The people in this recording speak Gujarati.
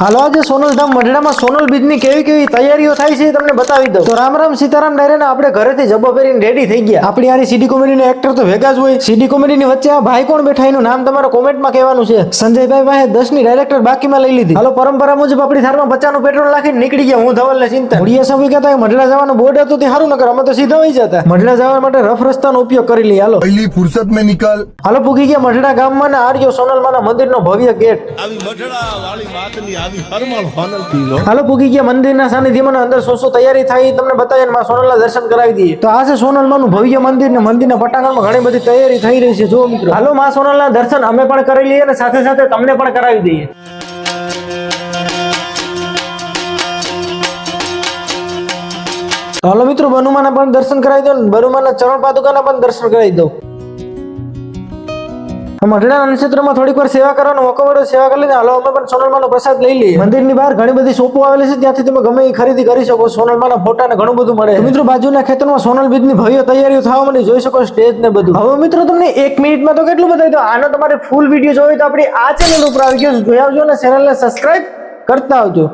હાલો આજે સોનલ ધામ મઢડામાં સોનલ બીજની કેવી કેવી તૈયારીઓ થાય છે તમને બતાવી દઉં. તો રામ રામ સીતારામ ડાયરે આપણે ઘરેથી જબ્બો પહેરીને રેડી થઈ ગયા. આપણી આની સીડી કોમેડીના એક્ટર તો ભેગા જ હોય. સીડી કોમેડીની વચ્ચે આ ભાઈ કોણ બેઠા એનું નામ તમારે કોમેન્ટમાં કહેવાનું છે. સંજયભાઈ ભાઈ દસની ડાયરેક્ટર બાકીમાં લઈ લીધી. હાલો પરંપરા મુજબ આપણી થારમાં બચ્ચાનું પેટ્રોલ નાખીને નીકળી ગયા. હું ધવલને ચિંતા. ઉડિયા સમય કહેતા મઢડા જવાનું બોર્ડ હતો તે સારું નકર અમે તો સીધા વહી જતા. મઢડા જવા માટે રફ રસ્તાનો ઉપયોગ કરી લઈ હાલો. પહેલી ફુરસત મેં નિકાલ. હાલો પૂગી ગયા મઢડા ગામમાં ને આર્યો સોનલમાના મંદિરનો ભવ્ય ગેટ. આવી મઢડા વાળી વાતની હાલો પૂકી ગયા મંદિરના સાનિધ્યમાં અંદર શું શું તૈયારી થાય તમને બતાવીએ માં સોનલના દર્શન કરાવી દઈએ. તો આ છે સોનલમાનું ભવ્ય મંદિર ને મંદિરના પટાંગણમાં ઘણી બધી તૈયારી થઈ રહી છે. જો મિત્રો. હાલો, માં સોનલના દર્શન અમે પણ કરી લઈએ અને સાથે સાથે તમને પણ કરાવી દઈએ. હાલો મિત્રો, બનુમાના પણ દર્શન કરાવી દો બનુમાના ચરણ પાદુકાના પણ દર્શન કરાવી દો. મઢડા નક્ષત્રમાં થોડીક વાર સેવા કરવાનો મોકો મળ્યો, સેવા કરી લઈને હાલો અમે પણ સોનલમાનો પ્રસાદ લઈ લઈએ. મંદિરની બહાર ઘણી બધી શોપો આવેલી છે, ત્યાંથી તમે ગમે એ ખરીદી કરી શકો. સોનલમાના ફોટા ને ઘણું બધું મળે. મિત્રો બાજુના ખેતરમાં સોનલ બીજની ભવ્ય તૈયારીઓ થવા માંડી. જોઈ શકો સ્ટેજ ને બધું. હવે મિત્રો તમને એક મિનિટમાં તો કેટલું બતાવી તો આનો તમારે ફૂલ વીડિયો જોયો તો આપણી આ ચેનલ ઉપર આવી ગયો. જોઈ આવજો અને ચેનલને સબસ્ક્રાઇબ કરતા આવજો.